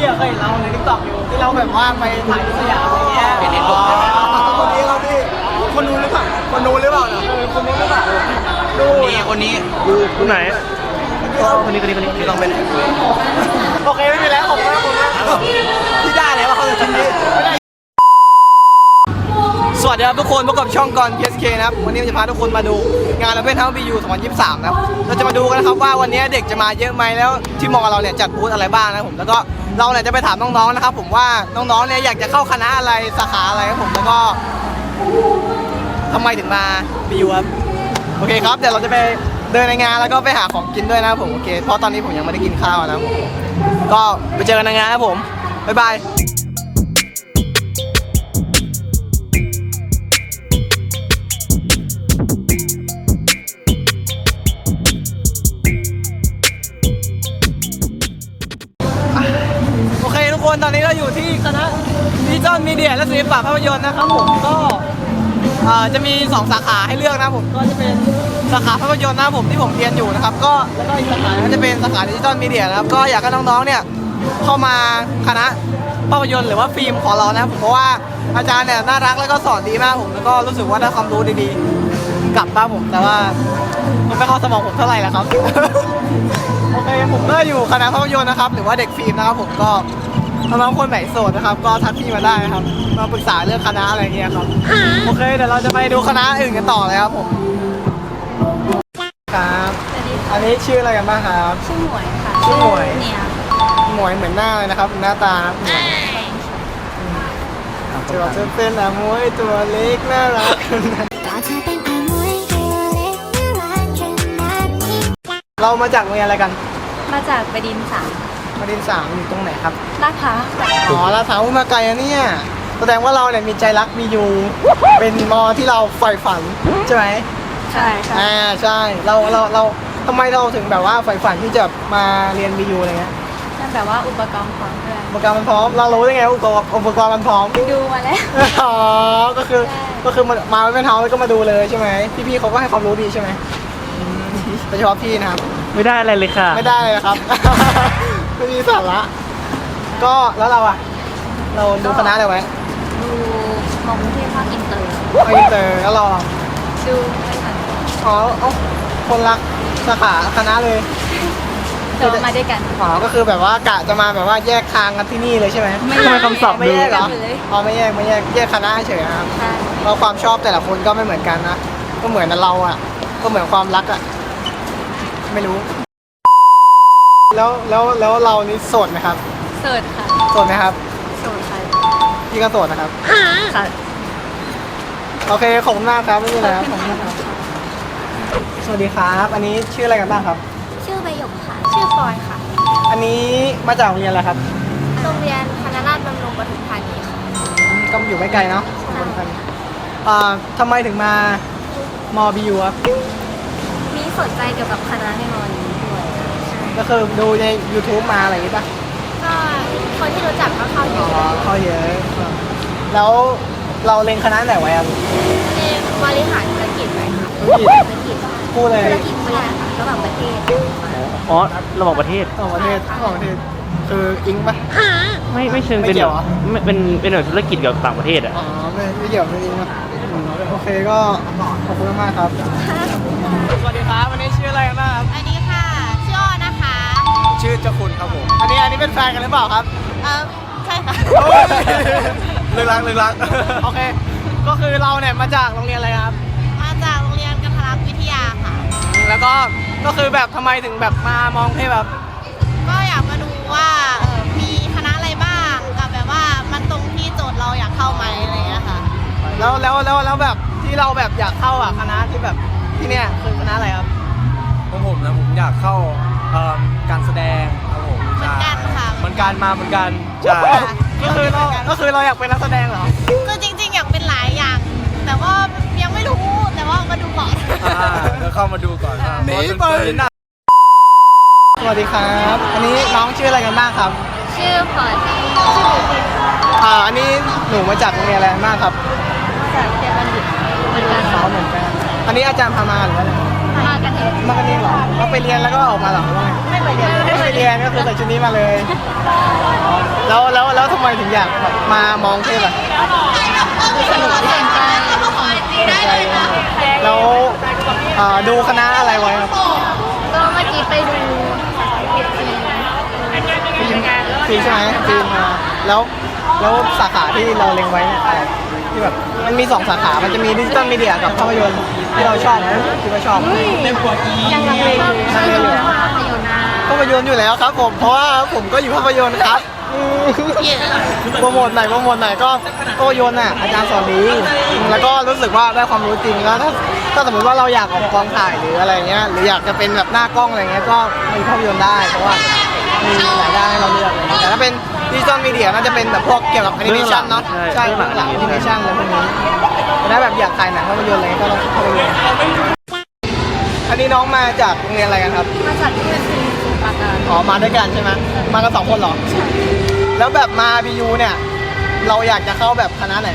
พี่อะเคยเห็นเราในทิกตอกอยู่ที่เราแบบว่าไปถ่ายที่สยามอะไรเงี้ยเป็นเน็ตบุ๊กใช่ไหมคนนี้เราพี่คนนู้นหรือเปล่าคนนู้นหรือเปล่าเนี่ยเออคนนู้นหรือเปล่าดูนี่คนนี้คนไหน คนนี้คนนี้คนนี้ที่ต้องเป็นโอเคไม่มีแล้วขอบคุณมากขอบคุณมากที่ได้แล้วว่าเขาจะชิ้นนี้ไม่ได้สวัสดีครับทุกคนพบกับช่องกร PSK นะครับ วันนี้จะพาทุกคนมาดูงาน Open House BU 2023 นะครับ เราจะมาดูกันนะครับว่าวันนี้เด็กจะมาเยอะไหมแล้วที่มองเราเนี่ยจัดบูธอะไรบ้างนะครับผมแล้วก็ เราเนี่ยจะไปถามน้องๆนะครับ ผมว่าน้องๆเนี่ยอยากจะเข้าคณะอะไรสาขาอะไรครับผมแล้วก็ทำไมถึงมา BU ครับโอเคครับเดี๋ยวเราจะไปเดินในงานแล้วก็ไปหาของกินด้วยนะครับผมโอเคเพราะตอนนี้ผมยังไม่ได้กินข้าวนะครับผมก็ไปเจอกันในงานครับผมบ๊ายบาย คนตอนนี้เราอยู่ที่คณะดิจิตอลมีเดียและศิลปะภาพยนตร์นะครับผมก็จะมี 2 สาขาให้เลือกนะผมก็จะเป็นสาขาภาพยนตร์นะผมที่ผมเรียนอยู่นะครับ ก็แล้วก็อีกสาขาก็จะเป็นสาขาดิจิตอลมีเดียนะครับก็อยากให้น้องๆเนี่ยเข้ามาคณะภาพยนตร์หรือว่าฟิล์มของเรานะผมเพราะว่าอาจารย์เนี่ยน่ารักแล้วก็สอนดีมากผมแล้วก็รู้สึกว่าได้ความรู้ดีๆกลับบ้านผมแต่ว่ามันไม่เข้าสมองผมเท่าไหร่แหละครับโอเคผมก็อยู่คณะภาพยนตร์นะครับ หรือว่าเด็กฟิล์มนะครับผมก็ น้องๆคนไหนโสดนะครับ ก็ทักพี่มาได้นะครับ มาปรึกษาเรื่องคณะอะไรเงี้ยครับ โอเคเดี๋ยวเราจะไปดูคณะอื่นกันต่อเลยครับผมครับสวัสดีค่ะอันนี้ชื่ออะไรกันบ้างครับ ชื่อหมวยค่ะชื่อหมวย เนี่ยหมวยเหมือนหน้าเลยนะครับ หน้าตาครับจะบอกจะเป็นอะมวยตัวเล็กน่ารักก็เธอเป็นอมวยตัวเล็กน่ารักขนาดนี้เรามาจากโรงเรียนอะไรกัน มาจากบดินทร์สาม มาดินสามอยู่ตรงไหนครับลาดพร้าวค่ะอ๋อลาดพร้าวมาไกลอะเนี่ยแสดงว่าเราเนี่ยมีใจรักมีอยู่ เป็นมอที่เราใฝ่ฝันใช่ไหมใช่ค่ะอ่าใช่เราเราเราทำไมเราถึงแบบว่าใฝ่ฝันที่จะมาเรียนบียูอะไรเงี้ยนั่นแบบว่าอุปกรณ์พร้อมเพื่อนอุปกรณ์มันพร้อมเรารู้ได้ไงว่าอุปกรณ์อุปกรณ์มันพร้อมดูมาแล้วอ๋อก็คือใช่ก็คือมามาเป็นเฮาแล้วก็มาดูเลยใช่ไหมพี่ๆเขาก็ให้ความรู้ดีใช่ไหมอืมโดยเฉพาะพี่นะครับ ไม่ได้อะไรเลยค่ะ ไม่ได้เลยครับ ไม่มีสาระ ก็แล้วเราอะเราดูคณะอะไรไว้ดูมองกรุงเทพภาคอินเตอร์ไอเตอร์แล้วเราอะดูไม่ทันอ๋อเอ้าคนรักสาขาคณะเลยเดี๋ยวมาด้วยกัน อ๋อก็คือแบบว่ากะจะมาแบบว่าแยกทางกันที่นี่เลยใช่ไหมไม่ทำไมคำศัพท์ไม่แยกเหรอดูเลยอ๋อไม่แยกไม่แยกแยกคณะเฉยๆนะครับใช่เราความชอบแต่ละคนก็ไม่เหมือนกันนะก็เหมือนเราอะก็เหมือนความรักอะไม่รู้ แล้วแล้วแล้วเรานี่โสดไหมครับเสิร์ชค่ะโสดไหมครับ โสดค่ะพี่ก็โสดนะครับ ค่ะโอเคขอบคุณมากครับไม่มีอะไรครับขอบคุณมากครับสวัสดีครับ อันนี้ชื่ออะไรกันบ้างครับ ชื่อใบหยกค่ะ ชื่อฟอยค่ะ อันนี้มาจากโรงเรียนอะไรครับโรงเรียนคณะราษฎรบำรุงปทุมธานีค่ะ ก็อยู่ไม่ไกลเนาะอ่าทำไมถึงมามอบียูครับ มีสนใจเกี่ยวกับคณะในมอนี้ด้วย ก็คือดูใน YouTube มาอะไรอย่างงี้ป่ะก็คนที่รู้จักก็เข้าออ๋ยู่อเข้าเยอะแล้วเราเล็งคณะไหนไว้ครับเรียนบริหารธุรกิจไปค่ะธุรกิจธุรกิจพูดเลยธุรกิจบริหารระหว่างประเทศอ๋อระหว่างประเทศ ต่างประเทศต่างประเทศคืออิงป่ะ ไม่ไม่เชิงไม่เป็นเกี่แบยวบเหรอ ไม่เป็นเป็นแบบธุรกิจกับต่างประเทศอะ อ๋อไม่ไม่เกี่ยวไม่อิงนะอืมโอเคก็ขอบคุณมากๆครับ สวัสดีครับวันนี้ชื่ออะไรกันบ้างครับอันนี้ เป็นแฟนกันหรือเปล่าครับ เออใช่ค่ะ เลิกรักเลิกรัก โอเค ก็คือเราเนี่ยมาจากโรงเรียนอะไรครับ มาจากโรงเรียนกันทรักวิทยาค่ะ แล้วก็ก็คือแบบทำไมถึงแบบมามองให้แบบ ก็อยากมาดูว่าเออมีคณะอะไรบ้างกับแบบว่ามันตรงที่โจทย์เราอยากเข้าไหมอะไรอย่างเงี้ยค่ะ แล้วแล้วแล้วแล้วแบบที่เราแบบอยากเข้าอะคณะที่แบบที่เนี่ยคือคณะอะไรครับ ของผมนะผมอยากเข้าเอิ่มการแสดงครับผมเหมือนกันค่ะ เหมือนกันมาเหมือนกันใช่ก็คือเราก็คือเราอยากเป็นนักแสดงเหรอคือจริง ๆ อยากเป็นหลายอย่าง แต่ว่ายังไม่รู้แต่ว่ามาดูก่อนอ่าเดี๋ยวเข้ามาดูก่อนครับหนีเพราะไปจนๆสวัสดีครับ อันนี้น้องชื่ออะไรกันบ้างครับชื่อพอร์ตชื่ออ่าอันนี้หนูมาจากโรงเรียนอะไรบ้างครับจากเทพบัณฑิตเหมือนกันเขาเหมือนกันอันนี้อาจารย์พามาหรือว่าอะไร มากันเองมากันเองเหรอก็ไปเรียนแล้วก็ออกมาเหรอหรือว่าไงไม่ไปเรียนไม่ไปเรียนก็คือใส่ชุดนี้มาเลยโอเคแล้วทำไมถึงอยากแบบมามองเทพอะสนุกสนใจแล้วอ่าดูคณะอะไรไว้ครับก็เมื่อกี้ไปดูฟิล์มฟิล์มใช่ไหมฟิล์มมาแล้วแล้วสาขาที่เราเล็งไว้เนี่ยอะไรที่แบบมันมีสองสาขา มันจะมีดิจิตอลมีเดียกับภาพยนตร์ ที่เราชอบที่เราชอบยังลังเลอยู่ชอบดูภาพยนตร์นะภาพยนตร์อยู่แล้วครับผม เพราะว่าผมก็อยู่ภาพยนตร์ครับอืมโปรโมทไหนอยโปรโมทไหนอยก็ภาพยนตร์น่ะอาจารย์สอนดีแล้วก็รู้สึกว่าได้ความรู้จริงแล้วถ้าถ้าสมมติว่าเราอยากออกกองถ่ายหรืออะไรเงี้ยหรืออยากจะเป็นแบบหน้ากล้องอะไรเงี้ยก็มีภาพยนตร์ได้เพราะว่ามีหลายด้านให้เราเลือกเลยแต่ถ้าเป็นดิจิตอลมีเดียน่าจะเป็นแบบพวกเกี่ยวกับแอนิเมชันเนาะใช่เรื่องหลังแอนิเมชันอะไรพวกนี้แต่ ถ้าแบบอยากถ่ายหนังภาพยนตร์อะไรเงี้ยก็ต้องภาพยนตร์อันนี้น้องมาจากโรงเรียนอะไรกันครับ มาจากที่เป็นฟิล์มสมุทรปราการอ๋อมาด้วยกันใช่ไหมมากันสองคนเหรอ แล้วแบบมาบียูเนี่ย เราอยากจะเข้าแบบคณะไหน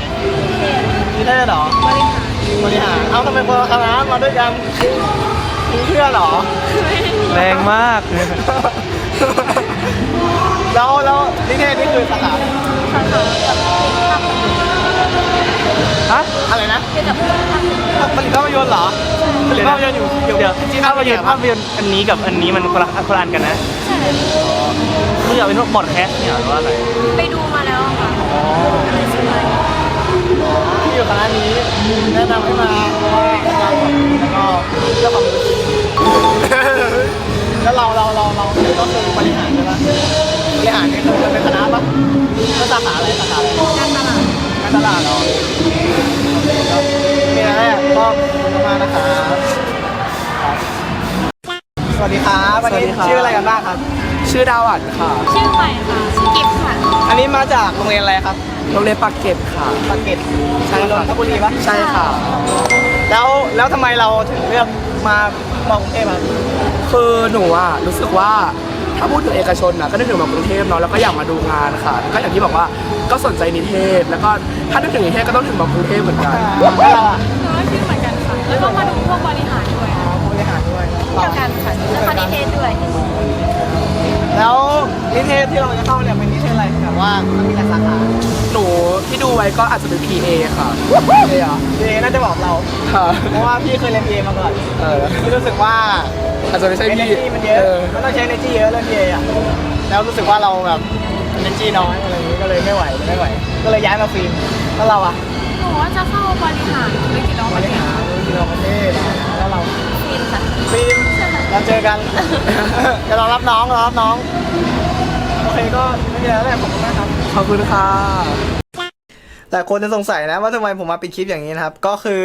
นิเทศเหรอบริหารบริหารเอ้าทำไมคนละคณะมาด้วยกันมีเพื่อนเหรอ แรงมาก แล้วแล้วนิเทศนี่คือสาขาสาขา ฮะอะไรนะเกี่ยวกับภาพยนตร์ผลิตภาพยนตร์เหรอผลิตภาพยนตร์อยู่อยู่เดี๋ยวที่ภาพยนตร์ภาพยนตร์อันนี้กับอันนี้มันคนละคนละอันกันนะเมื่อเป็นพวกบอดแคสต์เนี่ยหรือว่าอะไรไปดูมาแล้วอะค่ะเลยสนใจที่อยู่คณะนี้แนะนำให้มาเพราะว่าอาจารย์สอนดีแล้วก็เรื่องความรู้จริงแล้วเราเราเราเราก็คือบริหารใช่ปะบริหารนี่คือมันเป็นคณะปะแล้วสาขาอะไรสาขาอะไรการตลาดการตลาดเหรอมีอะ ไรอะก็ขอบคุณมากนะครับสวัสดีครับวันนี้สวัสดีครับ ชื่ออะไรกันบ้างครับ ชื่อดาวันค่ะ ชื่อใหม่ค่ะชื่อกิฟต์ค่ะอันนี้มาจากโรงเรียนอะไรครับโรงเรียนปากเกร็ดค่ะ ปากเกร็ดนนทบุรีปะใช่ค่ะ แล้วแล้วทำไมเราถึงเลือกมามากรุงเทพอะคือหนูอะรู้สึกว่าถ้าพูดถึงเอกชนนะก็นึกถึงมากรุงเทพเนาะแล้วก็อยากมาดูงานค่ะแล้วก็อย่างที่บอกว่าก็สนใจนิเทศ แล้วก็ถ้านึกถึงนิเทศก็ต้องถึงมากรุงเทพเหมือนกัน แล้วเราอะ แล้วก็มาดูพวกบริหารด้วยค่ะบริหารด้วยเดียวกันค่ะแล้วก็นิเทศด้วย แล้วนิเทศที่เราจะเข้าเนี่ยเป็นนิเทศอะไรแบบว่ามันมีหลายสาขาหนูที่ดูไว้ก็อาจจะเป็น PA ค่ะเลยเหรอเจน่าจะบอกเรา ค่ะเพราะว่าพี่เคยเรียนเอมาก่อนเออพี่รู้สึกว่า อาจจะไม่ใช่เอเนพี่จีมันเยอะเออมันต้องใช้เอเนจีเยอะเรื่องเออะแล้วรู้สึกว่าเราแบบเอเนจีน้อยอะไรอย่างนี้ก็เลยไม่ไหวไม่ไหว ก็เลยย้ายมาฟิล์มแล้วเราอะหนูว่าจะเข้าบริหารธุรกิจเราบริ เราเจอกัน จะรอรับน้องรอรับน้อง โอเคก็ไม่มีอะไรแล้วแหละขอบคุณมากครับ ขอบคุณค่ะแต่คนจะสงสัยนะว่าทำไมผมมาปิดคลิปอย่างนี้นะครับ ก็คือ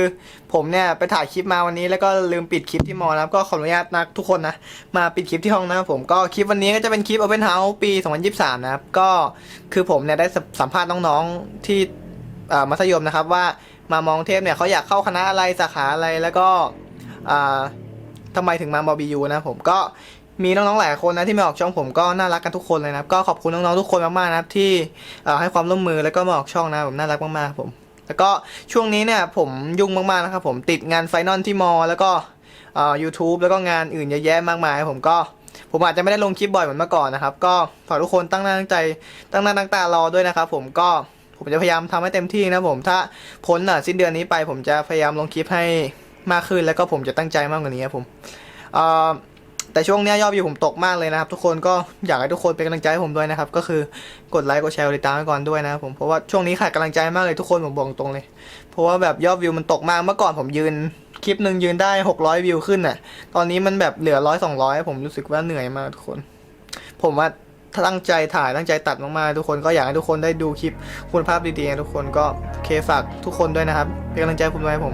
ผมเนี่ยไปถ่ายคลิปมาวันนี้แล้วก็ลืมปิดคลิปที่มอนะครับ ก็ขออนุญาตนะทุกคนนะ มาปิดคลิปที่ห้องนะครับผมก็คลิปวันนี้ก็จะเป็นคลิป Open House ปี 2023 นะครับ ก็คือผมเนี่ยได้สัมภาษณ์น้องๆที่มัธยมนะครับว่ามามองเทพเนี่ยเขาอยากเข้าคณะอะไรสาขาอะไรแล้วก็ อ่าทำไมถึงมาบอบียูนะผมก็มีน้องๆหลายคนนะที่มาออกช่องผมก็น่ารักกันทุกคนเลยนะครับก็ขอบคุณน้องๆทุกคนมากๆนะครับที่ให้ความร่วมมือแล้วก็มาออกช่องนะผมน่ารักมากๆผม แล้วก็ช่วงนี้เนี่ยผมยุ่งมากๆนะครับผมติดงานไฟนอลที่มอ แล้วก็เอ่อ YouTube แล้วก็งานอื่นเยอะแยะมากมายผมก็ผมอาจจะไม่ได้ลงคลิปบ่อยเหมือนเมื่อก่อนนะครับ ก็ฝากทุกคนตั้งหน้าตั้งใจตั้งหน้าตั้งตารอด้วยนะครับผมก็ผมจะพยายามทำให้เต็มที่นะผมถ้าพ้นสิ้นเดือนนี้ไป ผมจะพยายามลงคลิปให้ มากขึ้นแล้วก็ผมจะตั้งใจมากกว่านี้ครับผมแต่ช่วงนี้ยอดวิวผมตกมากเลยนะครับ ทุกคนก็อยากให้ทุกคนเป็นกำลังใจให้ผมด้วยนะครับ ก็คือกดไลค์กดแชร์กดติดตามก่อนด้วยนะครับผมเพราะว่าช่วงนี้ขาดกำลังใจมากเลยทุกคนผมบอกตรงเลย เพราะว่าแบบยอดวิวมันตกมากเมื่อก่อนผมยืนคลิปหนึ่งยืนได้ 600 วิวขึ้นน่ะ ตอนนี้มันแบบเหลือร้อยสองร้อยผมรู้สึกว่าเหนื่อยมากทุกคน ผมว่าตั้งใจถ่ายตั้งใจตัดมากๆทุกคนก็อยากให้ทุกคนได้ดูคลิปคุณภาพดีๆนะทุกคนก็เคฝากทุกคนด้วยนะครับเป็นกำลังใจผมด้วยผม